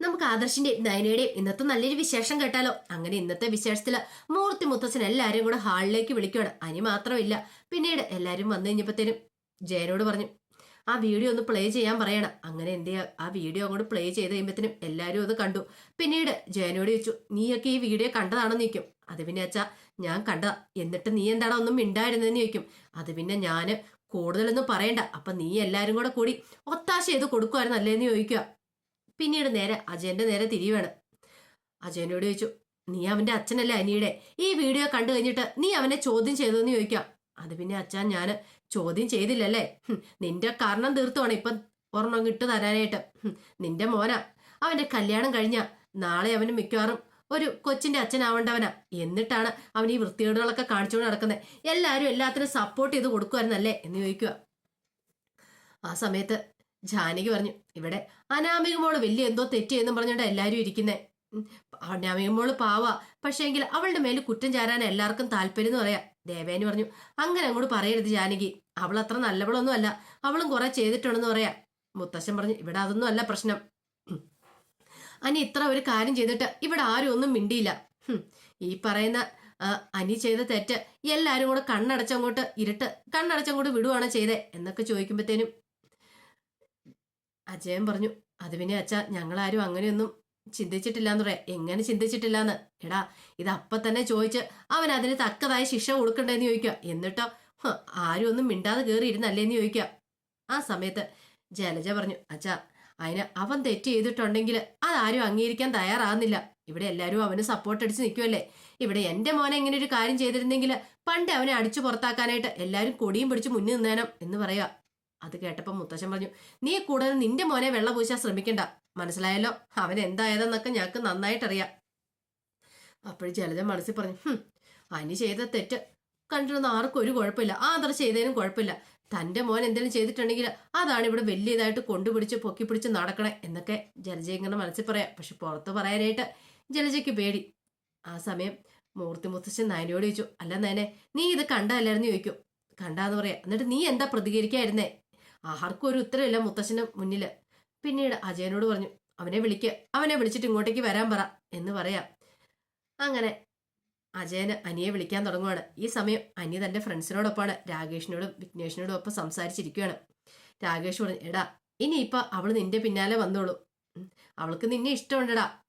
നമുക്ക് ആദർശിന്റെയും നയനയുടെയും ഇന്നത്തെ നല്ലൊരു വിശേഷം കേട്ടാലോ? അങ്ങനെ ഇന്നത്തെ വിശേഷത്തിൽ മൂർത്തി മുത്തച്ഛൻ എല്ലാരും കൂടെ ഹാളിലേക്ക് വിളിക്കുകയാണ് അനി മാത്രമില്ല. പിന്നീട് എല്ലാരും വന്നു കഴിഞ്ഞപ്പോഴത്തേനും ജയനോട് പറഞ്ഞു ആ വീഡിയോ ഒന്ന് പ്ലേ ചെയ്യാൻ പറയണം. അങ്ങനെ എന്ത് ആ വീഡിയോ അങ്ങോട്ട് പ്ലേ ചെയ്ത് കഴിയുമ്പോഴത്തേനും എല്ലാവരും അത് കണ്ടു. പിന്നീട് ജയനോട് ചോദിച്ചു നീയൊക്കെ ഈ വീഡിയോ കണ്ടതാണെന്ന് ചോദിക്കും. അത് പിന്നെ അച്ഛാ ഞാൻ കണ്ട എന്നിട്ട് നീ എന്താണോ ഒന്നും മിണ്ടായിരുന്നെന്ന് ചോദിക്കും. അത് പിന്നെ ഞാൻ കൂടുതലൊന്നും പറയണ്ട. അപ്പൊ നീ എല്ലാരും കൂടെ കൂടി ഒത്താശ ചെയ്ത് കൊടുക്കുമായിരുന്നു അല്ലേന്ന് ചോദിക്കുക. പിന്നീട് നേരെ അജയന്റെ നേരെ തിരിയുവാണ്. അജയനോട് ചോദിച്ചു നീ അവന്റെ അച്ഛനല്ലേ അനിയുടെ? ഈ വീഡിയോ കണ്ടു കഴിഞ്ഞിട്ട് നീ അവനെ ചോദ്യം ചെയ്തതെന്ന് ചോദിക്കാം. അത് പിന്നെ അച്ഛൻ ഞാൻ ചോദ്യം ചെയ്തില്ലല്ലേ? നിന്റെ കാരണം തീർത്തുവാണ് ഇപ്പം ഒരെണ്ണം ഇട്ട് തരാനായിട്ട്. നിന്റെ മോന. അവന്റെ കല്യാണം കഴിഞ്ഞ നാളെ അവന് മിക്കവാറും ഒരു കൊച്ചിന്റെ അച്ഛനാവേണ്ടവനാ. എന്നിട്ടാണ് അവൻ ഈ വൃത്തികേടുകളൊക്കെ കാണിച്ചുകൊണ്ട് നടക്കുന്നത് എല്ലാവരും എല്ലാത്തിനും സപ്പോർട്ട് ചെയ്ത് കൊടുക്കുമായിരുന്നല്ലേ എന്ന് ചോദിക്കുക ആ സമയത്ത് ജാനകി പറഞ്ഞു ഇവിടെ അനാമിക മോൾ വലിയ എന്തോ തെറ്റിയെന്ന് പറഞ്ഞോണ്ട് എല്ലാരും ഇരിക്കുന്നേ. അനാമിക മോൾ പാവാ പക്ഷേങ്കിൽ അവളുടെ മേൽ കുറ്റം ചാരാൻ എല്ലാവർക്കും താല്പര്യം എന്ന് പറയാ. ദേവേനി പറഞ്ഞു അങ്ങനെ അങ്ങോട്ട് പറയരുത് ജാനകി. അവൾ അത്ര നല്ലവളൊന്നും അല്ല. അവളും കുറെ ചെയ്തിട്ടുണ്ടെന്ന് പറയാ. മുത്തശ്ശൻ പറഞ്ഞു ഇവിടെ അതൊന്നും അല്ല പ്രശ്നം. അനി ഇത്ര ഒരു കാര്യം ചെയ്തിട്ട് ഇവിടെ ആരും ഒന്നും മിണ്ടിയില്ല. ഈ പറയുന്ന അനി ചെയ്ത തെറ്റ് എല്ലാരും കൂടെ കണ്ണടച്ചങ്ങോട്ട് ഇരുട്ട് കണ്ണടച്ചങ്ങോട്ട് വിടുവാണ് ചെയ്തേ എന്നൊക്കെ ചോദിക്കുമ്പോഴത്തേനും അജയൻ പറഞ്ഞു അത് പിന്നെ അച്ഛ ഞങ്ങളാരും അങ്ങനെയൊന്നും ചിന്തിച്ചിട്ടില്ല എന്ന് പറയാം എങ്ങനെ ചിന്തിച്ചിട്ടില്ലാന്ന്? എടാ ഇത് അപ്പൊ തന്നെ ചോദിച്ച് അവൻ അതിന് തക്കതായ ശിക്ഷ കൊടുക്കണ്ടേന്ന് ചോദിക്കുക എന്നിട്ടോ ആരും ഒന്നും മിണ്ടാതെ കയറി ഇരുന്നല്ലേന്ന് ചോദിക്കുക ആ സമയത്ത് ജലജ പറഞ്ഞു അച്ഛാ അതിന് അവൻ തെറ്റ് ചെയ്തിട്ടുണ്ടെങ്കിൽ അതാരും അംഗീകരിക്കാൻ തയ്യാറാകുന്നില്ല ഇവിടെ എല്ലാവരും അവന് സപ്പോർട്ട് അടിച്ച് നിൽക്കുമല്ലേ ഇവിടെ എന്റെ മോനെ ഇങ്ങനെ ഒരു കാര്യം ചെയ്തിരുന്നെങ്കിൽ പണ്ട് അവനെ അടിച്ചു പുറത്താക്കാനായിട്ട് എല്ലാവരും കൊടിയും പിടിച്ച് മുന്നിൽ നിന്നേനം എന്ന് പറയാ അത് കേട്ടപ്പോൾ മുത്തശ്ശൻ പറഞ്ഞു നീ കൂടുതൽ നിന്റെ മോനെ വെള്ള പൂശാൻ ശ്രമിക്കണ്ട. മനസ്സിലായല്ലോ? അവൻ എന്തായതെന്നൊക്കെ ഞങ്ങൾക്ക് നന്നായിട്ടറിയാം. അപ്പോഴും ജലജ മനസ്സിൽ പറഞ്ഞു അനി ചെയ്ത തെറ്റ് കണ്ടിരുന്ന ആർക്കും ഒരു കുഴപ്പമില്ല. ആ അത്ര ചെയ്തതിനും കുഴപ്പമില്ല. തന്റെ മോൻ എന്തെങ്കിലും ചെയ്തിട്ടുണ്ടെങ്കിൽ അതാണ് ഇവിടെ വലിയ ഇതായിട്ട് കൊണ്ടുപിടിച്ച് പൊക്കി പിടിച്ച് നടക്കണേ എന്നൊക്കെ ജലജ ഇങ്ങനെ മനസ്സിൽ പറയാം. പക്ഷെ പുറത്ത് പറയാനായിട്ട് ജലജയ്ക്ക് പേടി. ആ സമയം മൂർത്തി മുത്തശ്ശൻ നയനോട് ചോദിച്ചു അല്ല നയനെ നീ ഇത് കണ്ടല്ലായിരുന്നു ചോദിക്കും. കണ്ടാന്ന് പറയാം. എന്നിട്ട് നീ എന്താ പ്രതികരിക്കായിരുന്നേ? ആർക്കും ഒരു ഉത്തരവില്ല മുത്തശ്ശന് മുന്നിൽ പിന്നീട് അജയനോട് പറഞ്ഞു അവനെ വിളിക്കുക അവനെ വിളിച്ചിട്ട് ഇങ്ങോട്ടേക്ക് വരാൻ പറ എന്ന് പറയാം. അങ്ങനെ അജയന് അനിയെ വിളിക്കാൻ തുടങ്ങുവാണ്. ഈ സമയം അനി തന്റെ ഫ്രണ്ട്സിനോടൊപ്പമാണ് രാകേഷിനോടും വിഘ്നേഷിനോടും ഒപ്പം സംസാരിച്ചിരിക്കുകയാണ് രാകേഷ് പറഞ്ഞു എടാ ഇനിയിപ്പോൾ അവൾ നിന്റെ പിന്നാലെ വന്നോളൂ. അവൾക്ക് നിന്നെ ഇഷ്ടമുണ്ടടാ.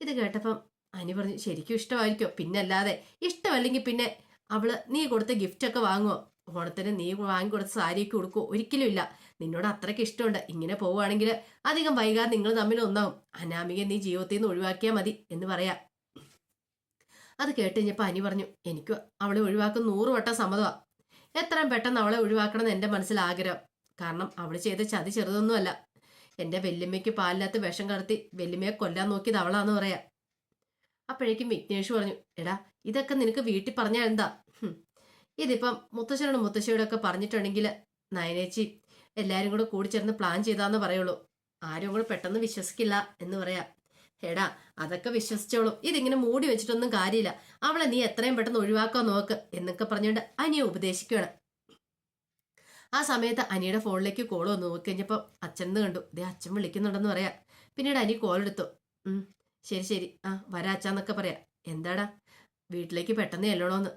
ഇത് കേട്ടപ്പം അനി പറഞ്ഞു ശരിക്കും ഇഷ്ടമായിരിക്കോ? പിന്നല്ലാതെ ഇഷ്ടമല്ലെങ്കിൽ പിന്നെ അവൾ നീ കൊടുത്ത ഗിഫ്റ്റൊക്കെ വാങ്ങുമോ ഓണത്തിന് നീ വാങ്ങി കൊടുത്ത സാരിയൊക്കെ കൊടുക്കുമോ ഒരിക്കലും ഇല്ല നിന്നോട് അത്രയ്ക്ക് ഇഷ്ടമുണ്ട്. ഇങ്ങനെ പോവുകയാണെങ്കിൽ അധികം വൈകാതെ നിങ്ങൾ തമ്മിൽ ഒന്നാവും. അനാമിക നീ ജീവിതത്തിൽ നിന്ന് ഒഴിവാക്കിയാൽ മതി എന്ന് പറയാ. അത് കേട്ട് അനി പറഞ്ഞു എനിക്ക് അവളെ ഒഴിവാക്കുന്ന നൂറ് വട്ടം സമ്മതമാ. എത്രയും പെട്ടെന്ന് അവളെ ഒഴിവാക്കണം എന്ന് എന്റെ മനസ്സിൽ ആഗ്രഹം. കാരണം അവൾ ചെയ്ത ചതി ചെറുതൊന്നുമല്ല. എന്റെ വെല്ലുമ്മയ്ക്ക് പാലിനകത്ത് വിഷം കടത്തി വെല്ലുമ്മയെ കൊല്ലാൻ നോക്കിയത് അവളാന്ന് പറയാം. അപ്പോഴേക്കും വിഘ്നേഷ് പറഞ്ഞു എടാ ഇതൊക്കെ നിനക്ക് വീട്ടിൽ പറഞ്ഞാൽ എന്താ. ഇതിപ്പം മുത്തശ്ശനോട് മുത്തശ്ശിയോടും ഒക്കെ പറഞ്ഞിട്ടുണ്ടെങ്കിൽ നയനേച്ചി എല്ലാവരും കൂടെ കൂടി ചേർന്ന് പ്ലാൻ ചെയ്താന്ന് പറയുള്ളൂ. ആരും കൂടെ പെട്ടെന്ന് വിശ്വസിക്കില്ല എന്ന് പറയാ. എടാ അതൊക്കെ വിശ്വസിച്ചോളൂ. ഇതിങ്ങനെ മൂടി വെച്ചിട്ടൊന്നും കാര്യമില്ല. അവളെ നീ എത്രയും പെട്ടെന്ന് ഒഴിവാക്കാൻ നോക്ക് എന്നൊക്കെ പറഞ്ഞുകൊണ്ട് അനിയെ ഉപദേശിക്കുകയാണ്. ആ സമയത്ത് അനിയുടെ ഫോണിലേക്ക് കോൾ വന്നു. നോക്കി കഴിഞ്ഞപ്പോൾ അച്ഛനെന്ന് കണ്ടു. ദേ അച്ഛൻ വിളിക്കുന്നുണ്ടെന്ന് പറയാം. പിന്നീട് അനി കോൾ എടുത്തു. ശരി ശരി. ആ വരാച്ചാന്നൊക്കെ പറയാ. എന്താടാ? വീട്ടിലേക്ക് പെട്ടെന്ന് ചെല്ലണോന്ന്.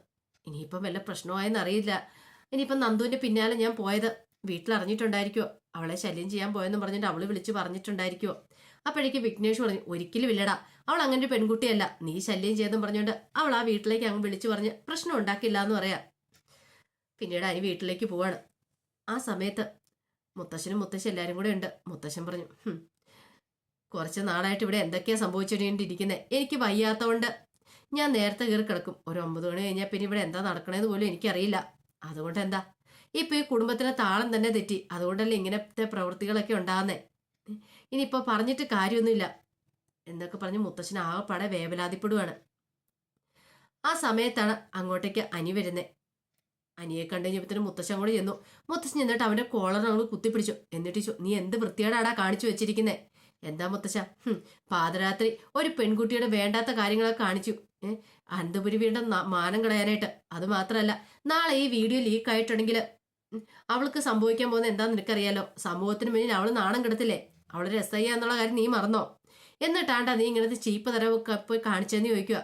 ഇനിയിപ്പം വല്ല പ്രശ്നമായെന്ന് അറിയില്ല. ഇനിയിപ്പം നന്ദുവിന്റെ പിന്നാലെ ഞാൻ പോയത് വീട്ടിൽ അറിഞ്ഞിട്ടുണ്ടായിരിക്കുമോ അവളെ ശല്യം ചെയ്യാൻ പോയെന്ന് പറഞ്ഞിട്ട് അവൾ വിളിച്ച് പറഞ്ഞിട്ടുണ്ടായിരിക്കുമോ അപ്പോഴേക്ക് വിഘ്നേഷ് പറഞ്ഞു ഒരിക്കലും ഇല്ലടാ. അവൾ അങ്ങനെ ഒരു പെൺകുട്ടിയല്ല. നീ ശല്യം ചെയ്തെന്ന് പറഞ്ഞുകൊണ്ട് അവൾ ആ വീട്ടിലേക്ക് അങ്ങ് വിളിച്ചു പറഞ്ഞ് പ്രശ്നം ഉണ്ടാക്കില്ല എന്ന് പറയാ. പിന്നീട് അനി വീട്ടിലേക്ക് പോവാണ്. ആ സമയത്ത് മുത്തശ്ശനും മുത്തശ്ശി എല്ലാവരും കൂടെ ഉണ്ട്. മുത്തശ്ശൻ പറഞ്ഞു കുറച്ച് നാളായിട്ട് ഇവിടെ എന്തൊക്കെയാ സംഭവിച്ചുകൊണ്ടിരിക്കുന്നത് എനിക്ക് വയ്യാത്തതുകൊണ്ട് ഞാൻ നേരത്തെ കയറി കിടക്കും. ഒരു ഒമ്പത് മണി കഴിഞ്ഞാൽ പിന്നെ ഇവിടെ എന്താ നടക്കണേന്ന് പോലും എനിക്കറിയില്ല. അതുകൊണ്ട് എന്താ? ഇപ്പൊ ഈ കുടുംബത്തിലെ താളം തന്നെ തെറ്റി. അതുകൊണ്ടല്ലേ ഇങ്ങനത്തെ പ്രവൃത്തികളൊക്കെ ഉണ്ടാകുന്നേ ഇനിയിപ്പോ പറഞ്ഞിട്ട് കാര്യമൊന്നുമില്ല. എന്നൊക്കെ പറഞ്ഞ് മുത്തശ്ശൻ ആകെപ്പാടെ വേവലാതിപ്പെടുവാണ്. ആ സമയത്താണ് അങ്ങോട്ടേക്ക് അനി വരുന്നത് അനിയെ കണ്ടു കഴിഞ്ഞപ്പോഴത്തേനും മുത്തശ്ശൻ കൂടെ ചെന്നു. മുത്തശ്ശൻ ചെന്നിട്ട് അവന്റെ കോളർ അങ്ങോട്ട് കുത്തിപ്പിടിച്ചു. എന്നിട്ട് നീ എന്ത് വൃത്തികേടാടാ കാണിച്ചു വെച്ചിരിക്കുന്നേ? എന്താ മുത്തശ്ശ? പാതിരാത്രി ഒരു പെൺകുട്ടിയുടെ വേണ്ടാത്ത കാര്യങ്ങളൊക്കെ കാണിച്ചു. ഏഹ് അനന്തപുരിയുടെ മാനം കളയാനായിട്ട്. അത് മാത്രമല്ല നാളെ ഈ വീഡിയോ ലീക്ക് ആയിട്ടുണ്ടെങ്കിൽ അവൾക്ക് സംഭവിക്കാൻ പോകുന്ന എന്താന്ന് നിനക്കറിയാലോ? സമൂഹത്തിന് മുന്നിൽ അവൾ നാണം കിടത്തില്ലേ? എസ് ഐ എന്നുള്ള കാര്യം നീ മറന്നോ? എന്നിട്ടാണ്ടാ നീ ഇങ്ങനത്തെ ചീപ്പ് തരവൊക്കെ പോയി കാണിച്ചെന്ന് ചോദിക്കുക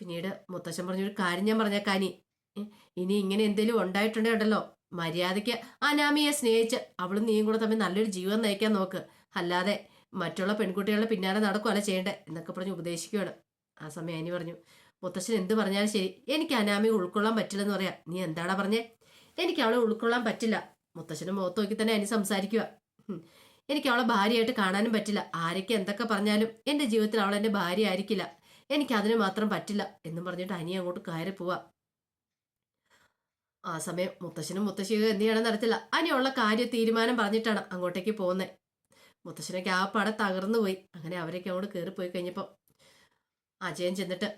പിന്നീട് മുത്തശ്ശൻ പറഞ്ഞൊരു കാര്യം ഞാൻ പറഞ്ഞേക്കാനി. ഇനി ഇങ്ങനെ എന്തെങ്കിലും ഉണ്ടായിട്ടുണ്ടേ ഉണ്ടല്ലോ മര്യാദയ്ക്ക് അനാമിയെ സ്നേഹിച്ച് അവളും നീയും കൂടെ തമ്മിൽ നല്ലൊരു ജീവിതം നയിക്കാൻ നോക്ക്. അല്ലാതെ മറ്റുള്ള പെൺകുട്ടികളുടെ പിന്നാലെ നടക്കുകയല്ല ചെയ്യേണ്ടത് എന്നൊക്കെ പറഞ്ഞ് ഉപദേശിക്കുകയാണ്. ആ സമയം അനി പറഞ്ഞു മുത്തശ്ശൻ എന്ത് പറഞ്ഞാലും ശരി. എനിക്ക് അനാമിയെ ഉൾക്കൊള്ളാൻ പറ്റില്ലെന്ന് പറയാം. നീ എന്താണ് പറഞ്ഞേ? എനിക്ക് അവളെ ഉൾക്കൊള്ളാൻ പറ്റില്ല. മുത്തശ്ശനും മുഖത്ത് നോക്കി തന്നെ അനി സംസാരിക്കുക എനിക്ക് അവളെ ഭാര്യയായിട്ട് കാണാനും പറ്റില്ല. ആരൊക്കെ എന്തൊക്കെ പറഞ്ഞാലും എന്റെ ജീവിതത്തിൽ അവൾ എന്റെ ഭാര്യ ആയിരിക്കില്ല. എനിക്ക് അതിന് മാത്രം പറ്റില്ല എന്നും പറഞ്ഞിട്ട് അനി അങ്ങോട്ട് കയറി പോവാ. ആ സമയം മുത്തശ്ശനും മുത്തശ്ശിയും എന്ത് ചെയ്യണം നടത്തില്ല അനിയുള്ള കാര്യ തീരുമാനം പറഞ്ഞിട്ടാണ് അങ്ങോട്ടേക്ക് പോകുന്നത് മുത്തശ്ശനൊക്കെ ആ പടം തകർന്നു പോയി. അങ്ങനെ അവരൊക്കെ അങ്ങോട്ട് കയറി പോയി കഴിഞ്ഞപ്പോൾ അജയൻ ചെന്നിട്ട്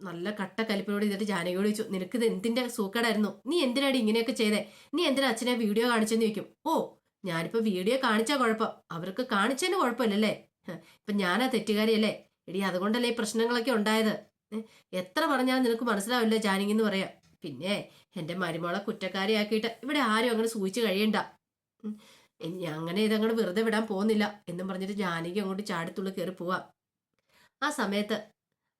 നല്ല കട്ട കലിപ്പിനോട് ഇതിട്ട് ജാനകിയോട് ചോദിച്ചു നിനക്കിത് എന്തിന്റെ സൂക്കേടായിരുന്നു? നീ എന്തിനാടി ഇങ്ങനെയൊക്കെ ചെയ്തേ? നീ എന്തിനാ അച്ഛനെ വീഡിയോ കാണിച്ചെന്ന് ചോദിക്കും? ഓ ഞാനിപ്പോ വീഡിയോ കാണിച്ചാ കുഴപ്പം. അവർക്ക് കാണിച്ചതിന് കുഴപ്പമില്ലല്ലേ? ഇപ്പം ഞാനാ തെറ്റുകാരിയല്ലേ? എടി അതുകൊണ്ടല്ലേ ഈ പ്രശ്നങ്ങളൊക്കെ ഉണ്ടായത്? എത്ര പറഞ്ഞാലും നിനക്ക് മനസ്സിലാവില്ല ജാനകി എന്ന് പറയാം പിന്നെ എന്റെ മരുമോളെ കുറ്റക്കാരിയാക്കിയിട്ട് ഇവിടെ ആരും അങ്ങനെ സൂചിച്ച് കഴിയണ്ട. ഇനി അങ്ങനെ ഇതങ്ങോട്ട് വെറുതെ വിടാൻ പോകുന്നില്ല എന്നും പറഞ്ഞിട്ട് ജാനകി അങ്ങോട്ട് ചാടിത്തുള്ളി കയറി പോവാം. ആ സമയത്ത്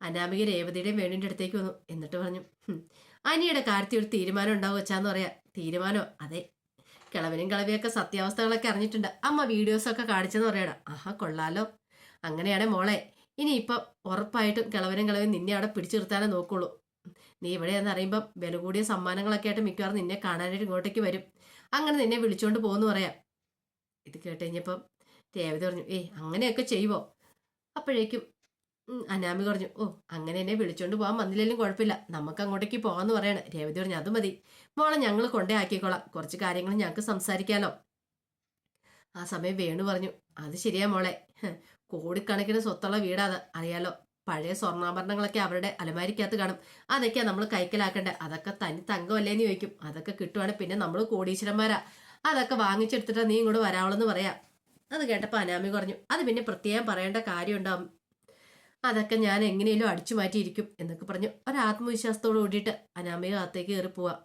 അനാമിക രേവതിയുടെയും വേണിന്റെ അടുത്തേക്ക് വന്നു. എന്നിട്ട് പറഞ്ഞു "ഹും, അനിയുടെ കാര്യത്തിൽ ഒരു തീരുമാനം ഉണ്ടാവും വെച്ചാന്ന് പറയാ. തീരുമാനം? അതെ. കിളവനും കിളവിയൊക്കെ സത്യാവസ്ഥകളൊക്കെ അറിഞ്ഞിട്ടുണ്ട്. അമ്മ വീഡിയോസൊക്കെ കാണിച്ചെന്ന് പറയണം. ആഹാ കൊള്ളാലോ. അങ്ങനെയാണെ മോളെ ഇനി ഇപ്പം ഉറപ്പായിട്ടും കിളവനും കിളവൻ നിന്നെ അവിടെ പിടിച്ചു നിർത്താനേ നോക്കുള്ളൂ. നീ ഇവിടെയെന്ന് അറിയുമ്പം വില കൂടിയ സമ്മാനങ്ങളൊക്കെ ആയിട്ട് മിക്കവാറും നിന്നെ കാണാനായിട്ട് ഇങ്ങോട്ടേക്ക് വരും. അങ്ങനെ നിന്നെ വിളിച്ചുകൊണ്ട് പോകുന്നു പറയാം. ഇത് കേട്ട് കഴിഞ്ഞപ്പം രേവതി പറഞ്ഞു ഏയ് അങ്ങനെയൊക്കെ ചെയ്യുവോ? അപ്പോഴേക്കും അനാമി പറഞ്ഞു ഓ അങ്ങനെ എന്നെ വിളിച്ചോണ്ട് പോകാൻ വന്നില്ലെങ്കിലും കുഴപ്പമില്ല. നമുക്ക് അങ്ങോട്ടേക്ക് പോകാന്ന് പറയണേ. രേവതി പറഞ്ഞു അത് മതി. മോളെ ഞങ്ങൾ കൊണ്ടേ ആക്കിക്കോളാം. കുറച്ച് കാര്യങ്ങൾ ഞങ്ങൾക്ക് സംസാരിക്കാലോ. ആ സമയം വേണു പറഞ്ഞു അത് ശരിയാ മോളെ. കോടിക്കണക്കിന് സ്വത്തുള്ള വീടാ അത് അറിയാലോ പഴയ സ്വർണാഭരണങ്ങളൊക്കെ അവരുടെ അലമാരിക്കകത്ത് കാണും. അതൊക്കെയാ നമ്മൾ കൈക്കലാക്കണ്ടേ? അതൊക്കെ തനി തങ്കമല്ലേന്ന് ചോദിക്കും. അതൊക്കെ കിട്ടുവാണെങ്കിൽ പിന്നെ നമ്മൾ കോടീശ്വരന്മാരാ. അതൊക്കെ വാങ്ങിച്ചെടുത്തിട്ട് നീ ഇങ്ങോട്ട് വരാവളെന്ന് പറയാം. അത് കേട്ടപ്പോൾ അനാമി പറഞ്ഞു അത് പിന്നെ പ്രത്യേകം പറയേണ്ട കാര്യമുണ്ടാവും അതൊക്കെ ഞാൻ എങ്ങനെയെങ്കിലും അടിച്ചു മാറ്റിയിരിക്കും എന്നൊക്കെ പറഞ്ഞു. ഒരാത്മവിശ്വാസത്തോട് കൂടിയിട്ട് അനാമിക അകത്തേക്ക് കയറി പോവാം.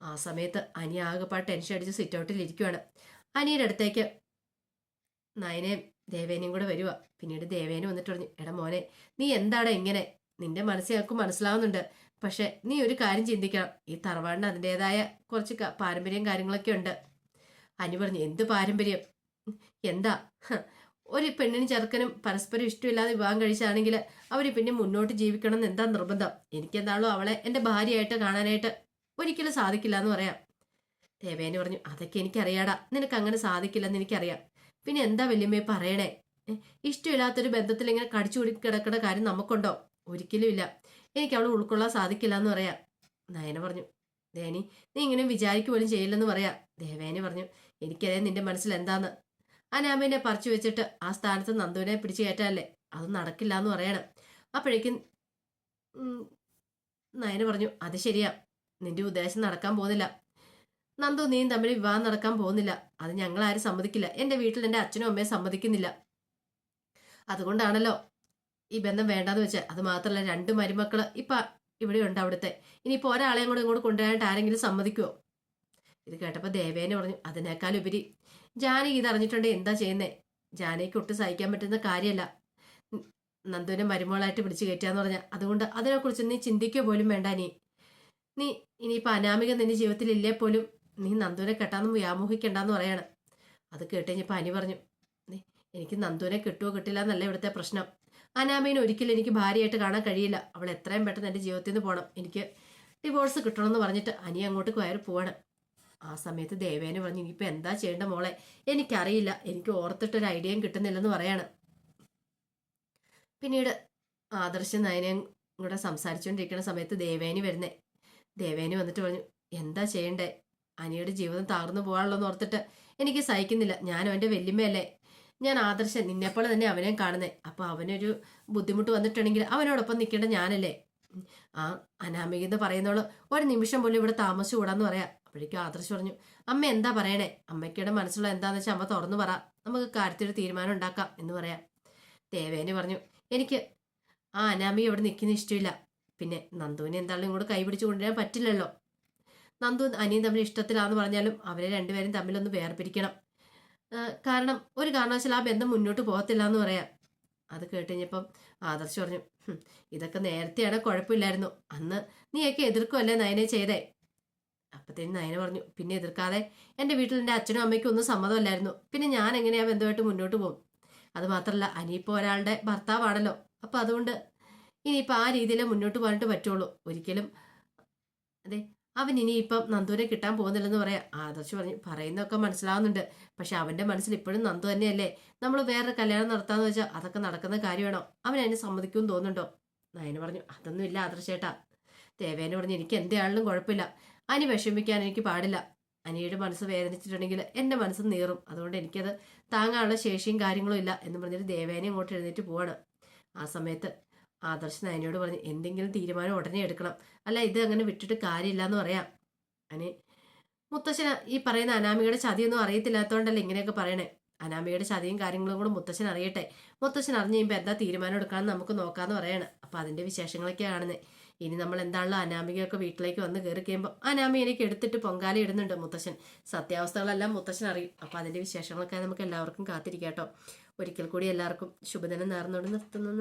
ആ സമയത്ത് അനി ആകെപ്പാട് ടെൻഷൻ അടിച്ച് സിറ്റ് ഔട്ടിൽ ഇരിക്കുവാണ്. അനിയുടെ അടുത്തേക്ക് നയനയും ദേവേനയും കൂടെ വരുവാ. പിന്നീട് ദേവേന വന്നിട്ട് പറഞ്ഞു എടാ മോനെ നീ എന്താടാ ഇങ്ങനെ? നിന്റെ ഞങ്ങൾക്ക് മനസ്സിലാവുന്നുണ്ട്. പക്ഷെ നീ ഒരു കാര്യം ചിന്തിക്കണം. ഈ തറവാടിന് അതിന്റെതായ കുറച്ച് പാരമ്പര്യം കാര്യങ്ങളൊക്കെ ഉണ്ട്. അനി പറഞ്ഞു എന്ത് പാരമ്പര്യം? എന്താ? ഒരു പെണ്ണിനും ചെറുക്കനും പരസ്പരം ഇഷ്ടമില്ലാതെ വിവാഹം കഴിച്ചാണെങ്കിൽ അവർ പിന്നെ മുന്നോട്ട് ജീവിക്കണം എന്ന് എന്താ നിർബന്ധം? എനിക്കെന്താണോ അവളെ എന്റെ ഭാര്യയായിട്ട് കാണാനായിട്ട് ഒരിക്കലും സാധിക്കില്ല എന്ന് പറയാം. ദേവേനു പറഞ്ഞു അതൊക്കെ എനിക്കറിയാടാ. നിനക്ക് അങ്ങനെ സാധിക്കില്ലെന്ന് എനിക്കറിയാം. പിന്നെ എന്താ വല്യമ്മയെ പറയണേ? ഇഷ്ടമില്ലാത്തൊരു ബന്ധത്തിൽ ഇങ്ങനെ കടിച്ചു കൂടി കിടക്കുന്ന കാര്യം നമുക്കുണ്ടോ? ഒരിക്കലും ഇല്ല. എനിക്ക് അവളെ ഉൾക്കൊള്ളാൻ സാധിക്കില്ല എന്ന് പറയാം. നയന പറഞ്ഞു ദേനി നീ ഇങ്ങനെ വിചാരിക്കുക പോലും ചെയ്യില്ലെന്ന് പറയാം. ദേവേനി പറഞ്ഞു എനിക്കറിയാം നിന്റെ മനസ്സിൽ എന്താന്ന്. അനാമിനെ പറിച്ചു വെച്ചിട്ട് ആ സ്ഥാനത്ത് നന്ദുവിനെ പിടിച്ചു കയറ്റാല്ലേ അത് നടക്കില്ല എന്ന് പറയണം. അപ്പോഴേക്കും നയന പറഞ്ഞു അത് ശരിയാ. നിന്റെ ഉദ്ദേശം നടക്കാൻ പോകുന്നില്ല. നന്ദു നീയും തമ്മിൽ വിവാഹം നടക്കാൻ പോകുന്നില്ല. അത് ഞങ്ങൾ ആരും സമ്മതിക്കില്ല. എന്റെ വീട്ടിൽ എന്റെ അച്ഛനും അമ്മയും സമ്മതിക്കുന്നില്ല. അതുകൊണ്ടാണല്ലോ ഈ ബന്ധം വേണ്ടാന്ന് വെച്ചാൽ അത് മാത്രമല്ല രണ്ട് മരുമക്കൾ ഇപ്പൊ ഇവിടെ ഉണ്ട് അവിടുത്തെ. ഇനിയിപ്പോ ഒരാളെയും കൂടെ ഇങ്ങോട്ട് കൊണ്ടുവരാനായിട്ട് ആരെങ്കിലും സമ്മതിക്കുമോ ഇത് കേട്ടപ്പോൾ ദേവേനെ പറഞ്ഞു അതിനേക്കാൾ ഉപരി ജാനകി അറിഞ്ഞിട്ടുണ്ട് എന്താ ചെയ്യുന്നേ? ജാനകിക്ക് ഒട്ടും സഹിക്കാൻ പറ്റുന്ന കാര്യമല്ല നന്ദുവിനെ മരുമകളായിട്ട് പിടിച്ചു കയറ്റാന്ന് പറഞ്ഞാൽ അതുകൊണ്ട് അതിനെക്കുറിച്ച് നീ ചിന്തിക്കുക പോലും വേണ്ട നീ നീ ഇനിയിപ്പോൾ അനാമിക നിന്റെ ജീവിതത്തിൽ ഇല്ലേ പോലും? നീ നന്ദുവിനെ കെട്ടാന്ന് വ്യാമോഹിക്കണ്ടെന്ന് പറയാണ്. അത് കേട്ട് അനി പറഞ്ഞു "ദേ, എനിക്ക് നന്ദുവിനെ കിട്ടുമോ കിട്ടില്ല എന്നല്ല ഇവിടുത്തെ പ്രശ്നം? അനാമീനെ ഒരിക്കലും എനിക്ക് ഭാര്യയായിട്ട് കാണാൻ കഴിയില്ല. അവൾ എത്രയും പെട്ടെന്ന് എന്റെ ജീവിതത്തിൽ നിന്ന് പോകണം എനിക്ക് ഡിവോഴ്സ് കിട്ടണമെന്ന് പറഞ്ഞിട്ട് അനി അങ്ങോട്ട് കയറി പോവാണ്. ആ സമയത്ത് ദേവേനെ പറഞ്ഞു ഇനിയിപ്പോൾ എന്താ ചെയ്യേണ്ട മോളെ? എനിക്കറിയില്ല. എനിക്ക് ഓർത്തിട്ടൊരു ഐഡിയയും കിട്ടുന്നില്ലെന്ന് പറയാണ്. പിന്നീട് ആദർശ നയനയും കൂടെ സംസാരിച്ചുകൊണ്ടിരിക്കുന്ന സമയത്ത് ദേവേനി വരുന്നേ. ദേവേനി വന്നിട്ട് പറഞ്ഞു എന്താ ചെയ്യണ്ടേ? അനിയുടെ ജീവിതം തകർന്നു പോകാനുള്ളതെന്ന് ഓർത്തിട്ട് എനിക്ക് സഹിക്കുന്നില്ല. ഞാൻ അവന്റെ വെല്ലുമ്മയല്ലേ ഞാൻ ആദർശൻ നിന്നെപ്പോലെ തന്നെ അവനെ കാണുന്നേ. അപ്പോൾ അവനൊരു ബുദ്ധിമുട്ട് വന്നിട്ടുണ്ടെങ്കിൽ അവനോടൊപ്പം നിൽക്കേണ്ട ഞാനല്ലേ? ആ അനാമിക എന്ന് ഒരു നിമിഷം പോലും ഇവിടെ താമസിച്ചു കൂടാന്ന് പറയാം. അപ്പോഴേക്കും ആദർശ് പറഞ്ഞു അമ്മ എന്താ പറയണേ? അമ്മയ്ക്കിടെ മനസ്സിലുള്ള എന്താന്ന് വെച്ചാൽ അമ്മ തുറന്നു പറ. നമുക്ക് കാര്യത്തിൽ തീരുമാനം ഉണ്ടാക്കാം എന്ന് പറയാം. ദേവേന് പറഞ്ഞു എനിക്ക് ആ അനാമിക ഇവിടെ നിൽക്കുന്ന ഇഷ്ടമില്ല. പിന്നെ നന്ദുവിനെ എന്തായാലും ഇങ്ങോട്ട് കൈപിടിച്ച് കൊണ്ടുവരാൻ പറ്റില്ലല്ലോ. നന്ദു അനിയും തമ്മിൽ ഇഷ്ടത്തിലാന്ന് പറഞ്ഞാലും അവരെ രണ്ടുപേരും തമ്മിലൊന്ന് വേർപിരിക്കണം. കാരണം ഒരു കാരണവശാലും ആ ബന്ധം മുന്നോട്ട് പോകത്തില്ല എന്ന് പറയാം. അത് കേട്ടുകഴിഞ്ഞപ്പം ആദർശ് പറഞ്ഞു ഇതൊക്കെ നേരത്തെയാണ് കുഴപ്പമില്ലായിരുന്നു. അന്ന് നീയൊക്കെ എതിർക്കുമല്ലേ നയനെ ചെയ്തേ? അപ്പത്തേനും നയന പറഞ്ഞു പിന്നെ എതിർക്കാതെ എന്റെ വീട്ടിൽ എന്റെ അച്ഛനും അമ്മയ്ക്കും ഒന്നും സമ്മതമല്ലായിരുന്നു. പിന്നെ ഞാൻ എങ്ങനെയാ ബന്ധമായിട്ട് മുന്നോട്ട് പോകും? അത് മാത്രമല്ല അനിയിപ്പോൾ ഒരാളുടെ ഭർത്താവാണല്ലോ. അപ്പം അതുകൊണ്ട് ഇനിയിപ്പോൾ ആ രീതിയിൽ മുന്നോട്ട് പോകാനായിട്ട് പറ്റുള്ളൂ. ഒരിക്കലും അതെ അവൻ ഇനിയിപ്പം നന്ദുവിനെ കിട്ടാൻ പോകുന്നില്ലെന്ന് പറയാം. ആദർശ് പറഞ്ഞു. പറയുന്നതൊക്കെ മനസ്സിലാവുന്നുണ്ട്. പക്ഷെ അവന്റെ മനസ്സിൽ ഇപ്പോഴും നന്ദു തന്നെയല്ലേ? നമ്മൾ വേറെ കല്യാണം നടത്താന്ന് വെച്ചാൽ അതൊക്കെ നടക്കുന്ന കാര്യമാണോ? അവൻ അതിനെ സമ്മതിക്കുമെന്ന് തോന്നുന്നുണ്ടോ? നയന പറഞ്ഞു അതൊന്നും ഇല്ല ആദർശേട്ടാ ദേവേനെ പറഞ്ഞു എനിക്ക് എന്താണെങ്കിലും കുഴപ്പമില്ല. അനി വിഷമിക്കാൻ എനിക്ക് പാടില്ല. അനിയുടെ മനസ്സ് വേദനിച്ചിട്ടുണ്ടെങ്കിൽ എന്റെ മനസ്സ് നീറും. അതുകൊണ്ട് എനിക്കത് താങ്ങാനുള്ള ശേഷിയും കാര്യങ്ങളും ഇല്ല എന്ന് പറഞ്ഞിട്ട് ദേവേനെ ഇങ്ങോട്ട് എഴുന്നേറ്റ് പോവാണ്. ആ സമയത്ത് ആദർശ് നയനയോട് പറഞ്ഞു എന്തെങ്കിലും തീരുമാനം ഉടനെ എടുക്കണം. അല്ല ഇത് അങ്ങനെ വിട്ടിട്ട് കാര്യമില്ല എന്ന് പറയാം. അനി മുത്തശ്ശന ഈ പറയുന്ന അനാമികയുടെ ചതിയൊന്നും അറിയത്തില്ലാത്തതുകൊണ്ടല്ലേ ഇങ്ങനെയൊക്കെ പറയണേ? അനാമികയുടെ ചതിയും കാര്യങ്ങളും കൂടെ മുത്തശ്ശൻ അറിയട്ടെ. മുത്തശ്ശൻ അറിഞ്ഞു കഴിയുമ്പോൾ എന്താ തീരുമാനം എടുക്കാമെന്ന് നമുക്ക് നോക്കാമെന്ന് പറയണം. അപ്പം അതിന്റെ വിശേഷങ്ങളൊക്കെ കാണുന്നത് ഇനി നമ്മൾ എന്താണല്ലോ അനാമികയൊക്കെ വീട്ടിലേക്ക് വന്ന് കയറി കഴിയുമ്പോൾ എനിക്ക് എടുത്തിട്ട് പൊങ്കാല ഇടുന്നുണ്ട് മുത്തശ്ശൻ. സത്യാവസ്ഥകളെല്ലാം മുത്തശ്ശൻ അറിയും. അപ്പം അതിന്റെ വിശേഷങ്ങളൊക്കെ നമുക്ക് എല്ലാവർക്കും കാത്തിരിക്കാം കേട്ടോ. ഒരിക്കൽ കൂടി എല്ലാവർക്കും ശുഭദിനം നേർന്നോട് നിർത്തുന്നു.